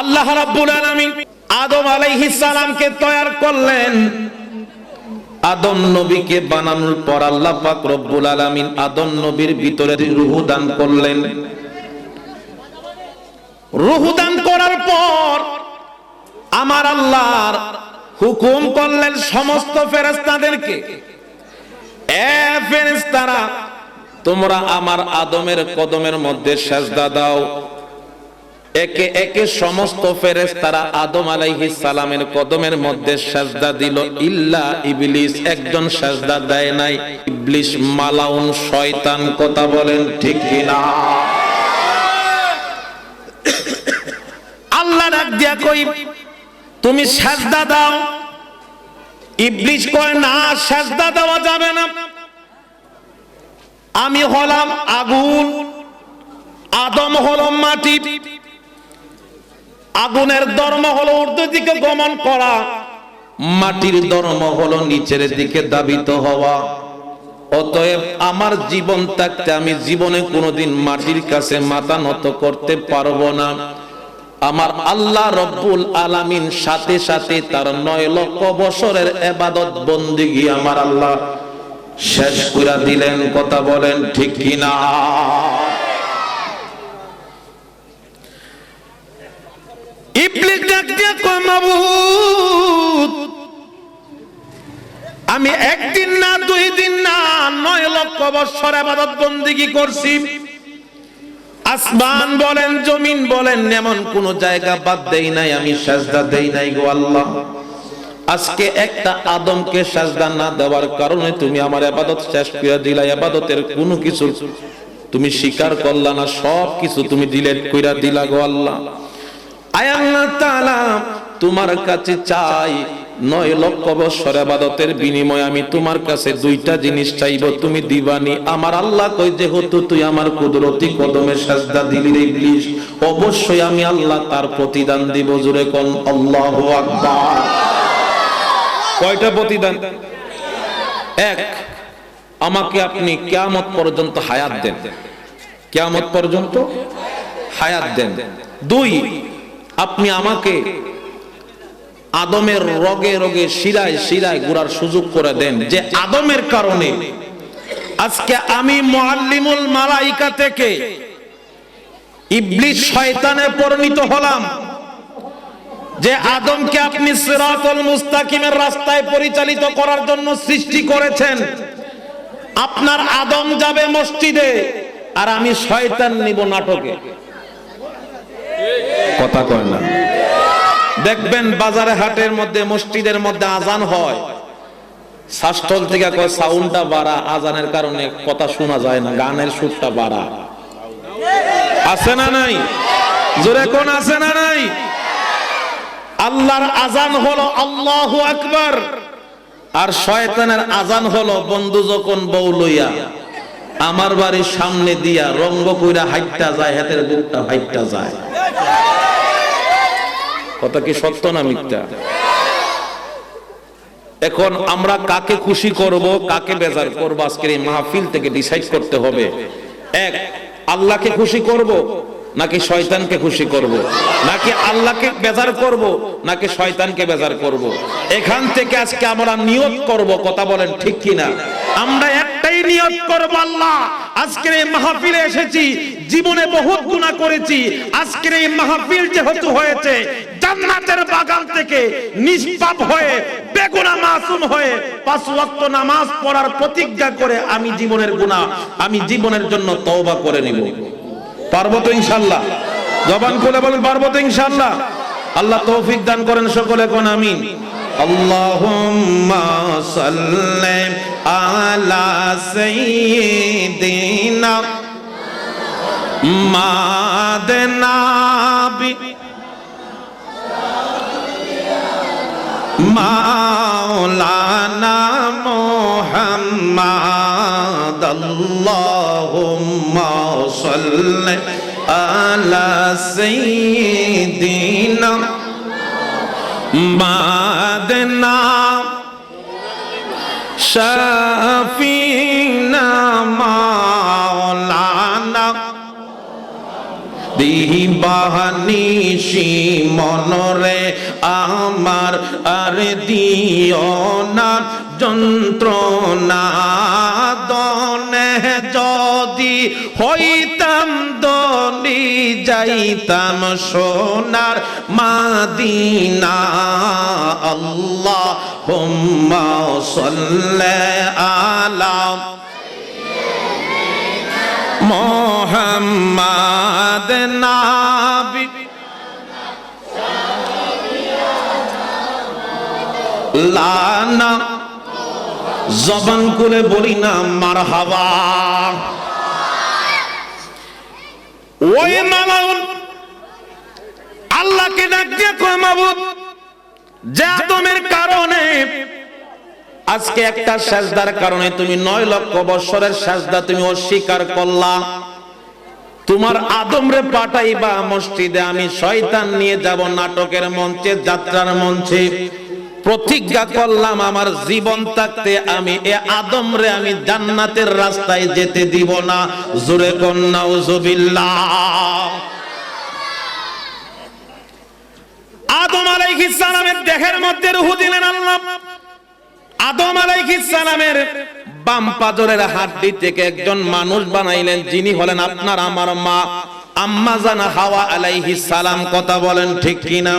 আল্লাহ রাব্বুল আলামিন আদম আলাইহিস সালামকে তৈয়ার করলেন। আদম নবীকে বানানোর পর আল্লাহ পাক রব্বুল আলামিন আদম নবীর ভিতরে রূহ দান করলেন। রূহ দান করার পর আমার আল্লাহর হুকুম করলেন সমস্ত ফেরেশতাদেরকে। এ ফেরেশতারা, তোমরা আমার আদমের কদমের মধ্যে সেজদা দাও। একে একে সমস্ত ফেরেশতারা আদম আলাইহিস সালামের কদমের মধ্যে সেজদা দিল। ইল্লা ইবলিস, একজন সেজদা দেয় নাই। ইবলিস মালাউন শয়তান কথা বলেন, ঠিক কিনা? আল্লাহ ডাক দিয়া কই, তুমি সেজদা দাও। ইবলিস কয়, না, সেজদা দেওয়া যাবে না। আমি হলাম আগুন, আদম হলো মাটি। আগুনের ধর্ম হলো ঊর্ধ্ব দিকে গমন করা। মাটির ধর্ম হলো নিচের দিকে দাবিত হওয়া। অতএব আমার জীবন থাকতে আমি জীবনে কোনোদিন মাটির কাছে মাথা নত করতে পারব না। আমার আল্লাহ রব্বুল আলামিন সাথে সাথে তার নয় লক্ষ বছরের এবাদত বন্দিগি আমার আল্লাহ শেষ করে দিলেন, কথা বলেন ঠিক কিনা? আমি একদিন না, দুই দিন না, নয় লক্ষ বছর আবাদত বন্দিগি করছি। আসমান বলেন, জমিন বলেন, এমন কোন জায়গা বাদ দেই নাই, আমি সাজদা দেই নাই গো আল্লাহ। আজকে একটা আদমকে সাজদা না দেওয়ার কারণে তুমি আমার আবাদত শেষ করে দিলা, আবাদতের কোনো কিছু তুমি স্বীকার করলা না সব কিছু তুমি ডিলেট কইরা দিলা গো আল্লাহ। তোমার কাছে চাই নয় লক্ষ বছর আবাদতের বিনিময়ে আমি তোমার কাছে দুইটা জিনিস চাইব। তুমি দিবানি, আমার আল্লাহ কই যেহেতু তুই আমার কুদরতি কদমে সাজদা দিলি রে ইবলিস অবশ্যই আমি আল্লাহ তার প্রতিদান দিব জুরে কোন আল্লাহু আকবার। কয়টা প্রতিদান? এক, আমাকে আপনি কিয়ামত পর্যন্ত হায়াত দেন। কিয়ামত পর্যন্ত হায়াত দেন। দুই আপনি আমাকে আদমের রগে রগে শিরায় শিরায় গুড়ার সুযোগ করে দেন যে আদমের কারণে আজকে আমি মুআল্লিমুল মালাইকা থেকে ইবলিস শয়তানে পরিণত হলাম যে আদমকে আপনি সিরাতুল মুস্তাকিমের রাস্তায় পরিচালিত করার জন্য সৃষ্টি করেছেন। আপনার আদম যাবে মসজিদে আর আমি শয়তান নিব নাটকে। কথা কয় না। দেখবেন বাজারে হাটের মধ্যে, মসজিদের মধ্যে আজান হয়। শাস্তল থেকে কয়, সাউন্ডটা বাড়া। আজানের কারণে কথা শোনা যায় না, গানের সুরটা বাড়া। আছে না নাই? জোরে কোন আছে না নাই? আল্লাহর আজান হলো আল্লাহু আকবার। আর শয়তানের আজান হলো বন্ধু যখন বউ লইয়া। আমার বাড়ির সামনে দিয়া রঙ্গ কইরা হাইটটা যায়, হাতের বুকটা হাইটটা যায়। কথা কি সত্য না মিথ্যা? এখন আমরা কাকে খুশি করব, কাকে বেজার করব, আজকের এই মাহফিল থেকে ডিসাইড করতে হবে। এক, আল্লাহকে খুশি করব, নাকি শয়তানকে খুশি করব? নাকি আল্লাহকে বেজার করব, নাকি শয়তানকে বেজার করব? এখান থেকে আজকে আমরা নিয়ত করব, কথা বলেন ঠিক কিনা? আমরা একটাই নিয়ত করব আল্লাহ। আজকের এই মাহফিলে এসেছি, জীবনে বহুত গুনাহ করেছি। আজকের এই মাহফিল যেহেতু হয়েছে, জান্নাতের বাগান থেকে নিষ্পাপ হয়ে, বেগুনা মাসুম হয়ে পাঁচ ওয়াক্ত নামাজ পড়ার প্রতিজ্ঞা করে আমি জীবনের গুনাহ, আমি জীবনের জন্য তওবা করে নিব। পারব তো ইনশাল্লাহ জবান খুলে বলেন, পারব তো ইনশাল্লাহ আল্লাহ তৌফিক দান করেন সকলে, কোন আমিন। আল্লাহুম্মা সাল্লি আলা সাইয়্যিদিনা মাদনাবি মাওলানা মুহাম্মদ আল্লাহুম্মা সাল্লি আলা সাইয়্যিদিনা মাদনা শাফিনা মাওলানা। দিবা বাহানিসি মনরে আমার আর দিও না। যন্ত্রণা দনে যদি হইতাম দলি যাইতাম সোনার মাদিনা আল্লাহ হুম্মা সাল্লি আলা মোহাম্মদ নাবি। লানা জবান করে বলি না মার হাওয়া ওই আল্লাহকে যে আদমের কারণে আজকে একটা সাজদার কারণে তুমি নয় লক্ষ বৎসরের সাজদা তুমি অস্বীকার করলা। তোমার আদমরে পাঠাইবা মসজিদে, আমি শয়তান নিয়ে যাব নাটকের মঞ্চে, যাত্রার মঞ্চে। প্রতিজ্ঞা করলাম, আমার জীবন থাকতে আমি এ আদমরে আমি জান্নাতের রাস্তায় যেতে দিব না। জোরে কন্যা আদম আলাইহিস সালামের দেহের মধ্যে রূহ দিলেন আল্লাহ। আদম আলাইহিস সালামের বাম পাজরের হাড্ডি থেকে একজন মানুষ বানাইলেন, যিনি হলেন আপনার আমার মা। আম্মা জানা হাওয়া আলাইহিস সালাম, কথা বলেন ঠিক কিনা?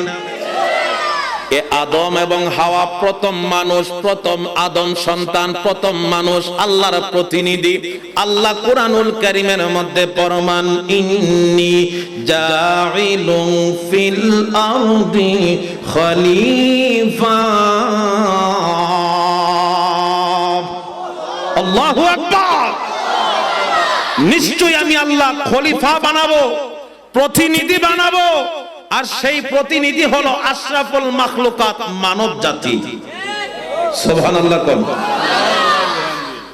এ আদম এবং হাওয়া প্রথম মানুষ, প্রথম আদম সন্তান, প্রথম মানুষ আল্লাহর প্রতিনিধি। আল্লাহ কোরআনুল কারীমের মধ্যে পরমান ইন্নি জাইলুম ফিল আরদি খলিফা। আল্লাহু আকবার! নিশ্চয়ই আমি আল্লাহ খলিফা বানাবো, প্রতিনিধি বানাবো আর সেই প্রতিনিধি হলো আশরাফুল মাখলুকাত মানব জাতি। সুবহানাল্লাহ কোন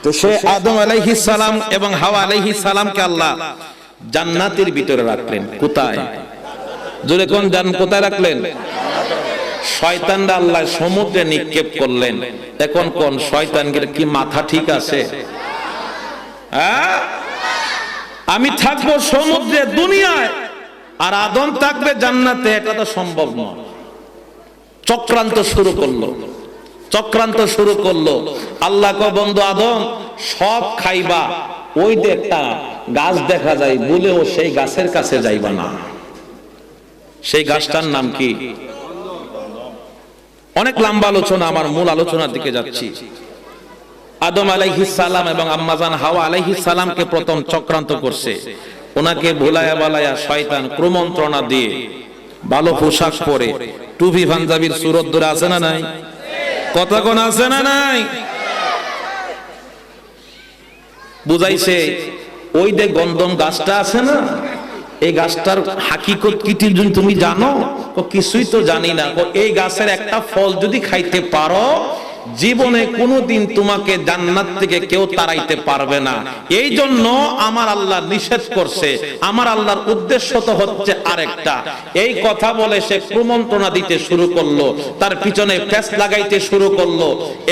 তো সে আদম আলাইহিস সালাম এবং হাওয়া আলাইহিস সালামকে আল্লাহ জান্নাতের ভিতরে রাখলেন। কোথায়? কোন জান, কোথায় রাখলেন? শয়তানরা আল্লাহ সমুদ্রে নিক্ষেপ করলেন। এখন কোন শয়তানদের কি মাথা ঠিক আছে? হ্যাঁ? আমি থাকব সমুদ্রে, দুনিয়ায়। আর আদম থাকবে জান্নাতে, এটা তো সম্ভব নয়। চক্রান্ত শুরু করল। চক্রান্ত শুরু করল। আল্লাহ ক বন্ধু আদম, সব খাইবা, ওই যে একটা গাছ দেখা যায়, বলেও সেই গাছের কাছে যাইবা না। সেই গাছটার নাম কি? অনেক লম্বা আলোচনা, আমার মূল আলোচনার দিকে যাচ্ছি। আদম আলাইহিস সালাম এবং আম্মাজান হাওয়া আলাইহিস সালামকে প্রথম চক্রান্ত করছে। ওনাকে ভুলায়া বালায়া শয়তান ক্রমন্ত্রণা দিয়ে, ভালো পোশাক পরে, টুপি পাঞ্জাবির সুরত ধরে আছে না নাই? কথা কোন আছে না নাই? বুঝাইছে, ওই যে গন্ধম গাছটা আছে না, এই গাছটার হাকিকত কি তুমি জানো? কিছুই তো জানি না। এই গাছের একটা ফল যদি খাইতে পারো জীবনে কোনোদিন তোমাকে জান্নাত থেকে কেউ তাড়াইতে পারবে না। এই জন্য আমার আল্লাহ নিষেধ করছে। আমার আল্লাহর উদ্দেশ্য তো হচ্ছে আরেকটা। এই কথা বলে সে ক্রমন্ত্রণা দিতে শুরু করল। তার পিছনে প্যাস লাগাইতে শুরু করল।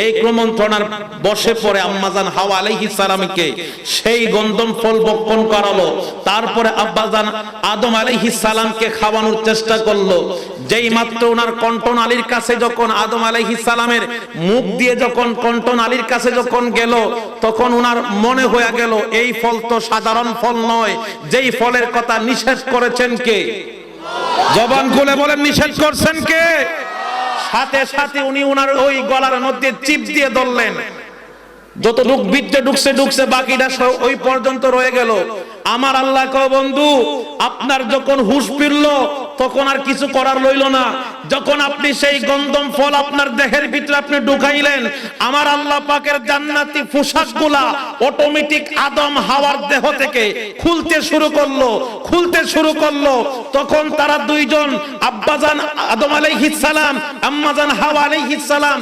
এই ক্রমন্ত্রণার বসে পড়ে আম্মাজান হাওয়া আলাইহিস সালামকে সেই গন্ধম ফল বপন করালো। তারপরে আব্বাজান আদম আলাইহিস সালামকে খাওয়ানোর চেষ্টা করল। যেই মাত্র ওনার কণ্ঠন আলীর কাছে যখন আদম আলাইহিস সালামের মুখ দিয়ে যখন কন্টন আলীর কাছে যখন গেল, তখন উনার মনে হয়ে গেল, এই ফল তো সাধারণ ফল নয়, যেই ফলের কথা নিষেধ করেছেন কে? জবান খুলে বলেন, নিষেধ করছেন কে? সাথে সাথে উনি উনার ওই গলার মধ্যে চিপ দিয়ে ধরলেন। যতটুক বিদ্যে ঢুকছে ঢুকছে, বাকিটা ওই পর্যন্ত রয়ে গেল। আমার আল্লাহ কো বন্ধু, আপনার যখন হুশ ফিরল, তখন আর কিছু করার রইল না। যখন আপনি সেই গন্ধম ফল আপনার দেহের ভিতরে আপনি ঢুকাইলেন, আমার আল্লাহ পাকের জান্নাতি পোশাকগুলা অটোমেটিক আদম হাওয়ার দেহ থেকে খুলতে শুরু করল, খুলতে শুরু করল। তখন তারা দুইজন, আব্বাজান আদম আলাইহিস সালাম, আম্মাজান হাওয়া আলাইহিস সালাম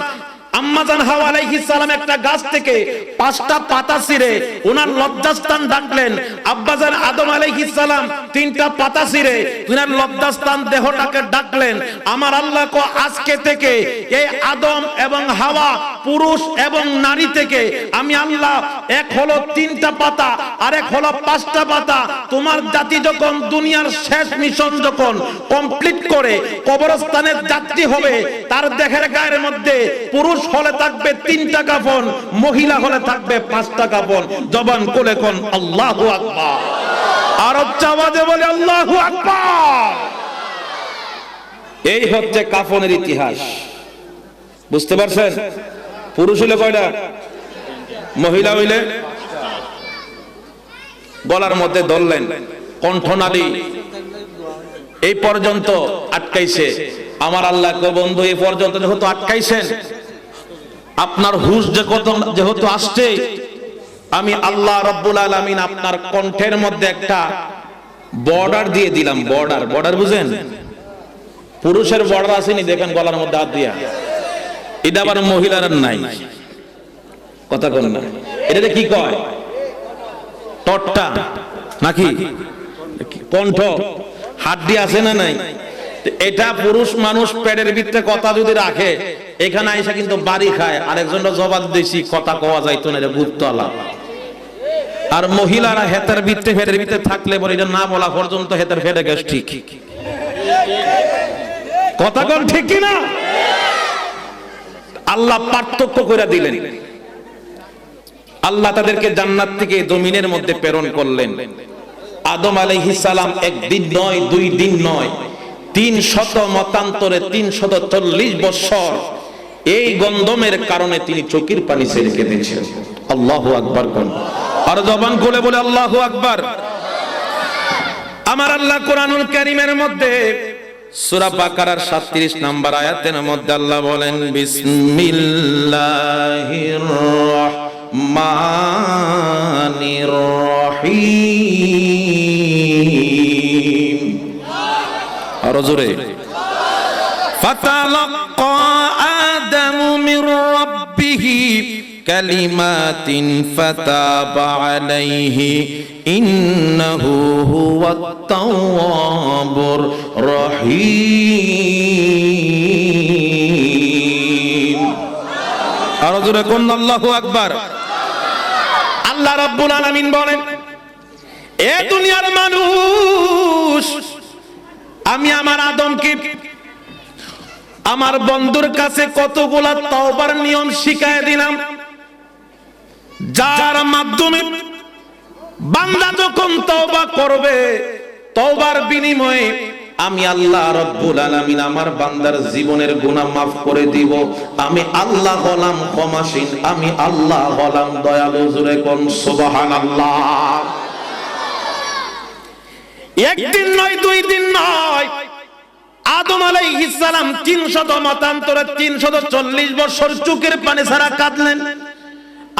আমার আল্লাহ আজকে থেকে এই আদম এবং হাওয়া পুরুষ এবং নারী থেকে আমি আল্লাহ এক হলো তিনটা পাতা আর এক হলো পাঁচটা পাতা। তোমার জাতি যখন দুনিয়ার শেষ মিশন যখন কমপ্লিট করে কবরস্থানের যাত্রী হবে, তার দেহের গায়ের মধ্যে পুরুষ হলে থাকবে তিনটা কাফন, মহিলা হলে থাকবে পাঁচটা কাফন। জবান কোলে কোন, আল্লাহু আকবার। আর আওয়াজে বলে, আল্লাহু আকবার। এই হচ্ছে কাফনের ইতিহাস। বুঝতে পারছেন? পুরুষ হইলে কয়টা? মহিলা হইলে? গলার মধ্যে ধরলেন, কণ্ঠনালী। এই পর্যন্ত আটকাইছে। আমার আল্লাহ বন্ধু, এই পর্যন্ত যেহেতু আটকাইছেন আপনার হুশ যে কত যেহেতু আসছে, আমি আল্লাহ রব্বুল আলামিন আপনার কণ্ঠের মধ্যে একটা বর্ডার দিয়ে দিলাম। বর্ডার বর্ডার বুঝেন? পুরুষের বর্ডার আসেনি, দেখেন গলার মধ্যে হাত দিয়া। এটা আবার মহিলার নাই। কথা কোন না। এটাতে কি কয়? টট্টা নাকি? কণ্ঠ। হাড্ডি আছে না নাই? এটা পুরুষ মানুষ পেটের ভিতরে কথা যদি রাখে, এখানে আইসা কিন্তু বাড়ি খায়। আরেকজনটা জবাব দিয়েছি কথা কওয়া যাইতো না গুপ্ত আলাপ আর মহিলারা হেতার ভিতরে, ফেটের ভিতরে থাকলে বলে না বলা পর্যন্ত হেতার ফেটে গেছ ঠিক। কথা কোন ঠিক কিনা? আল্লাহ পার্থক্য করে দিলেন। আল্লাহ তাদেরকে জান্নাত থেকে জমিনের মধ্যে প্রেরণ করলেন। আদম আলাইহিস সালাম একদিন নয়, দুই দিন নয়। তিন শত মতান্তরে তিন শত চল্লিশ বছর এই গন্ধমের কারণে তিনি চোখের পানি ছেড়ে কেঁদেছেন। আল্লাহ আকবার কোন। আর জবান খুলে বলে, আল্লাহ আকবার। আমার আল্লাহ কোরআনুল কারীমের মধ্যে সূরা বাকারার 37 নম্বর আয়াতের মধ্যে আল্লাহ বলেন, বিসমিল্লাহির রহমানির রহিম। জোরে فتلقى آدم من ربه كلمات فتاب عليه إنه هو التواب الرحيم আরো জোরে কোন আল্লাহু আকবার আল্লাহ রাব্বুল আলামিন বলেন এ দুনিয়ার মানুষ আমি আমার আদমকে আমার বন্ধুর কাছে কতগুলা তওবার নিয়ম শিখায় দিলাম। যার মাধ্যমে বান্দা যখন তওবা করবে, তওবার বিনিময়ে আমি আল্লাহ রব্বুল আলামিন আমার বান্দার জীবনের গুনাহ মাফ করে দিব। আমি আল্লাহ হলাম ক্ষমাসীন, আমি আল্লাহ হলাম দয়ালু, জুরে কোন সুবহানাল্লাহ। একদিন নয়, দুই দিন নয়। আদম আলাইহিস সালাম 300 মতান্তরে 340 বছর চুকের পানি ছাড়া কাঁদলেন।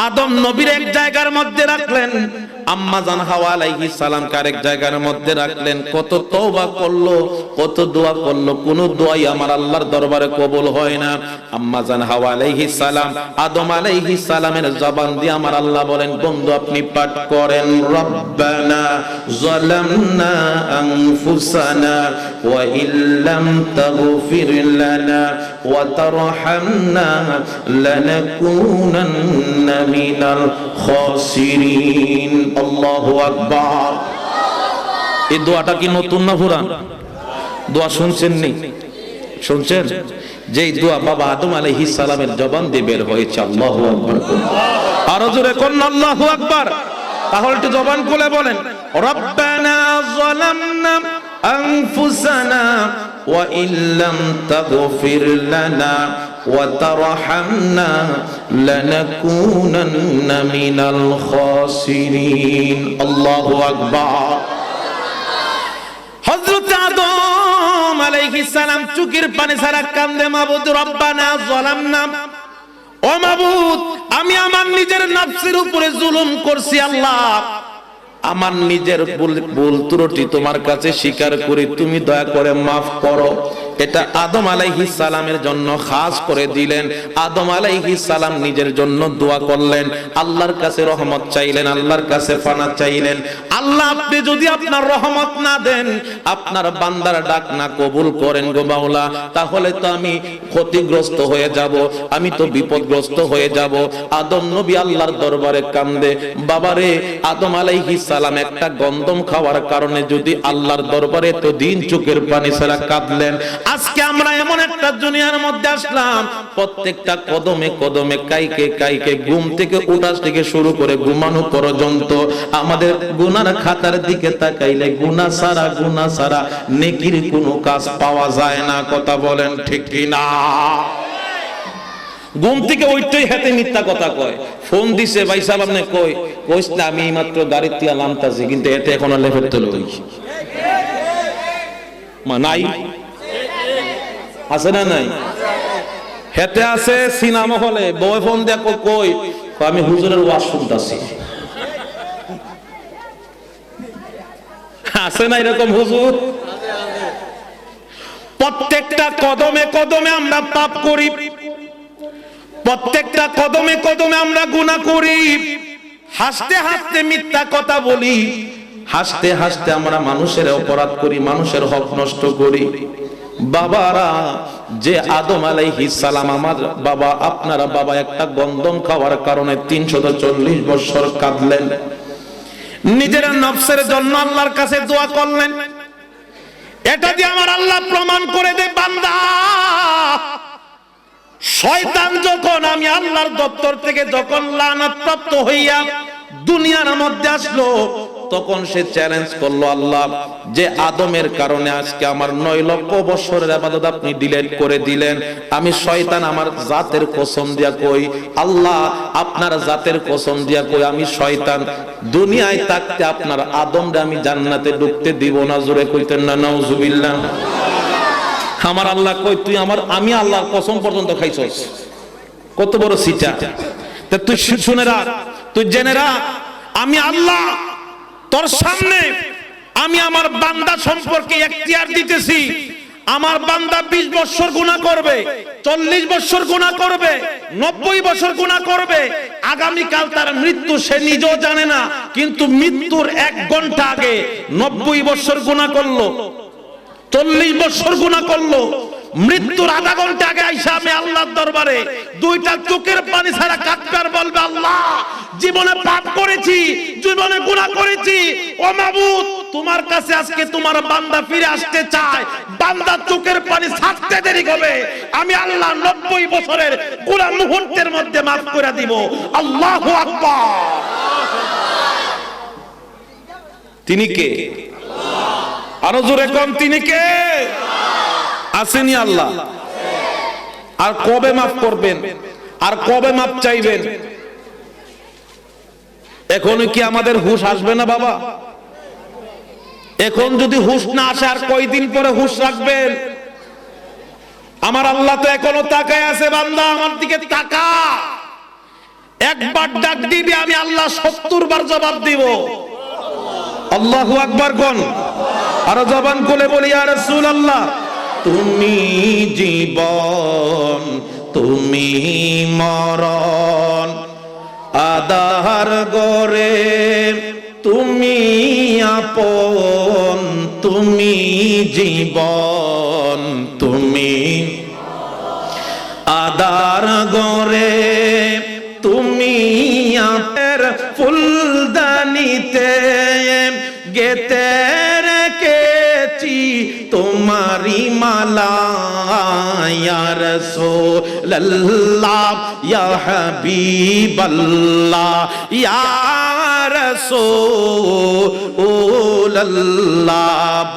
আদম নবীর এক জায়গার মধ্যে রাখলেন। আম্মা জান হাওয়া আলাইহিস সালাম আরেক জায়গার মধ্যে রাখলেন, কত তওবা করল, কত দোয়া করল, কোন দোয়াই আমার আল্লাহর দরবারে কবুল হয় না। আম্মা জান হাওয়া আলাইহিস সালাম, আদম আলাইহিস সালামের জবান দিয়ে আমার আল্লাহ বলেন, বন্ধু, আপনি পাঠ করেন, রব্বানা যালামনা আনফুসানা ওয়া ইল্লাম তাগফির লানা তারহামনা লানাকুনান্না মিনাল খাসিরিন আল্লাহু আকবার এই দোয়াটা কি নতুন না পুরান? দোয়া শুনছেন নি? শুনছেন? যেই দোয়া বাবা আদম আলাইহিস সালামের জবান দিয়ে বের হয়েছে, আল্লাহু আকবার। আরও জোরে কোন আল্লাহু আকবার। তাহলে একটু জবান খুলে বলেন, রব্বানা যালামনা আনফুসানা ওয়া ইল্লাম তাগফির লানা وترحمنا لنكونن من الخاسرين الله أكبر হযরত আদম আলাইহিস সালাম চুকির পানি ছাড়া কান্দে মাবুদ রব্বানা যালামনা ও মাবুদ আমি আমার নিজের নফসের উপরে জুলুম করছি আল্লাহ আমার নিজের ভুল ত্রুটি তোমার কাছে স্বীকার করি তুমি দয়া করে মাফ করো। এটা আদম আলাইহিস সালামের জন্য খাস করে দিলেন। আদম আলাইহিস সালাম নিজের জন্য দোয়া করলেন। আল্লাহর কাছে রহমত চাইলেন, আল্লাহর কাছে ফানা চাইলেন। আল্লাহ, আপনি যদি আপনার রহমত না দেন, আপনার বান্দার ডাক না কবুল করেন গো মাওলা, তাহলে তো আমি ক্ষতিগ্রস্ত হয়ে যাব, আমি তো বিপদগ্রস্ত হয়ে যাব। আদম নবী আল্লাহর দরবারে কান্দে, বাবারে, আদম আলাইহিস সালাম একটা গন্ধম খাওয়ার কারণে যদি আল্লাহর দরবারে তো দিন চোখের পানি ছাড়া কাঁদলেন আজকে আমরা এমন একটা দুনিয়ার মধ্যে আসলাম, প্রত্যেকটা কদমে কদমে কাইকে কাইকে ঘুম থেকে উঠাস থেকে শুরু করে ঘুমানো পর্যন্ত আমাদের গুনার খাতার দিকে তাকাইলে গুনা সারা গুনা সারা, নেকির কোনো কাজ পাওয়া যায় না, কথা বলেন ঠিক না ঘুম থেকে ওইটাই হাতে মিথ্যা কথা কয়। ফোন দিছে, ভাই সাহেব আপনি কই? কইস না, আমি মাত্র গাড়ির তিয়া নামতাছি, কিন্তু এতে এখনও লেফের তোলে ওই মা, নাই। আছে না নাই? হেতে আছে সিনেমা হলে বয় ফোন দেখো কই? আমি হুজুরের ওয়াজ শুনতাছি। আছে না এরকম হুজুর? প্রত্যেকটা কদমে কদমে আমরা পাপ করি। প্রত্যেকটা কদমে কদমে আমরা গুনাহ করি। হাসতে হাসতে মিথ্যা কথা বলি। হাসতে হাসতে আমরা মানুষের অপরাধ করি, মানুষের হক নষ্ট করি। বাবারা, যে আদম আলাইহিস সালাম আমার বাবা, আপনারা বাবা একটা গন্ধম খাওয়ার কারণে তিনশত চল্লিশ বছর কাঁদলেন। নিজের নফসের জন্য আল্লাহর কাছে দোয়া করলেন। এটা দিয়ে আমার আল্লাহ প্রমাণ করে দে বান্দা, শয়তান যখন আমি আল্লাহর দপ্তর থেকে যখন লানাত প্রাপ্ত হইয়া দুনিয়ার মধ্যে আসলো তখন সে চ্যালেঞ্জ করল আল্লাহ, যে আদমের কারণে আজকে আমার নয় লক্ষ বছরের আবাদত আপনি ডিলেট করে দিলেন। আমি শয়তান আমার জাতের কসম দিয়া কই, আল্লাহ আপনার জাতের কসম দিয়া কই, আমি শয়তান। দুনিয়ায় থাকতে আপনার আদমরে আমি জান্নাতে ঢুকতে দিব না, জোরে কইতেন না, নাউজুবিল্লাহ। আমার আল্লাহ কই, তুই আমার, আমি আল্লাহর কসম পর্যন্ত খাইছস। কত বড় সিটা। তুই শুনে রাখ, তুই জেনে রাখ, আমি আল্লাহ তোর সামনে আমি আমার বান্দা সম্পর্কে এখতিয়ার দিতেছি। আমার বান্দা বিশ বছর গুণা করবে, চল্লিশ বছর গুণা করবে, নব্বই বছর গুণা করবে। আগামীকাল তার মৃত্যু সে নিজেও জানে না, কিন্তু মৃত্যুর এক ঘণ্টা আগে নব্বই বছর গুণা করল, চল্লিশ বছর গুণা করল মৃত্যুর আধা ঘণ্টা আগে আইসা আমি আল্লাহর দরবারে, দুইটা চোখের পানি ছাড়া কাটকার বলবে আল্লাহ? জীবনে পাপ করেছি, জীবনে গুনাহ করেছি। ও মাবুদ, তোমার কাছে আজকে তোমার বান্দা ফিরে আসতে চায়। বান্দা চোখের পানি ছাড়তে দেরি হবে আমি আল্লাহ নব্বই বছরের গুনাহ মুহূর্তের মধ্যে মাফ করে দিব। আল্লাহু আকবার। তিনি কে? আরও জোরে কম, তিনি কে? আসেনি আল্লাহ। আর কবে মাফ করবেন? আর কবে মাফ চাইবেন? এখন কি আমাদের হুশ আসবে না বাবা? এখন যদি হুশ না আসে, আর কয়দিন পরে হুশ রাখবেন? আমার আল্লাহ তো এখনও তাকায় আছে, বান্দা, আমার দিকে তাকা। একবার ডাক দিবি, আমি আল্লাহ সত্তর বার জবাব দিব। আল্লাহু আকবার কোন? আরও জবান খুলে বলি আর রাসূল আল্লাহ তুমি জীবন, তুমি মরণ। আদার গরে তুমি আপন, তুমি জীবন, তুমি আদার গরে তুমি আপের ফুলদানিতে গেতে তোমারি মালা রাসূলুল্লাহ, ইয়া হাবিবাল্লাহ, ইয়া রাসূলুল্লাহ,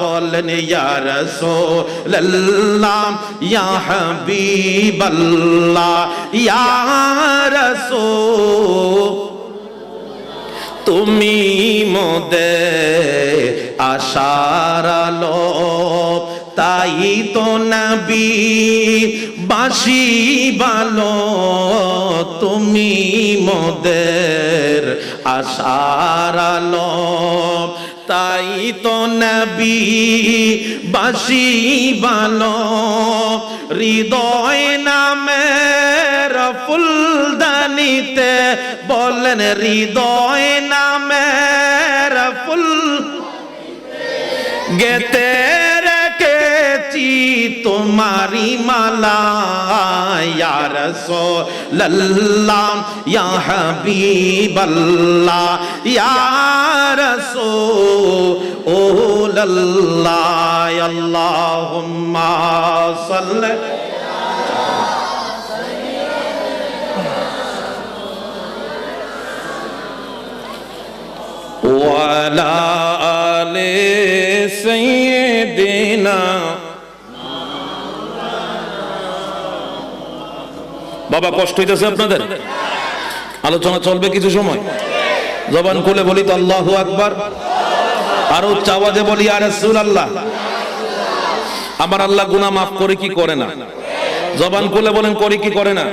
বলেন ইয়া রাসূলুল্লাহ, ইয়া হাবিবাল্লাহ রাসূল, তুমি মোদে আশার আলো, তাই তো নবী বাসি ভালো তুমি মদের আশার আলো, তাই তো নবী বাসি বানো হৃদয় নামের ফুলদানিতে বলেন, হৃদয় নামের গেতে রেখেছি তোমারি মালা ইয়া রাসূলুল্লাহ ইয়া হাবিবাল্লাহ ইয়া রাসূলুল্লাহ আল্লাহুম্মা সাল্লি وعلى আলে বাবা, কষ্ট হইতেছে আপনাদের? আলোচনা চলবে কিছু সময়? জবান খুলে বলি তো আল্লাহ আকবার। আরও চাওয়াজে বলি আর আল্লাহ আমার আল্লাহ গুনা মাফ করে কি করে না? জবান খুলে বলেন, করে কি করে না?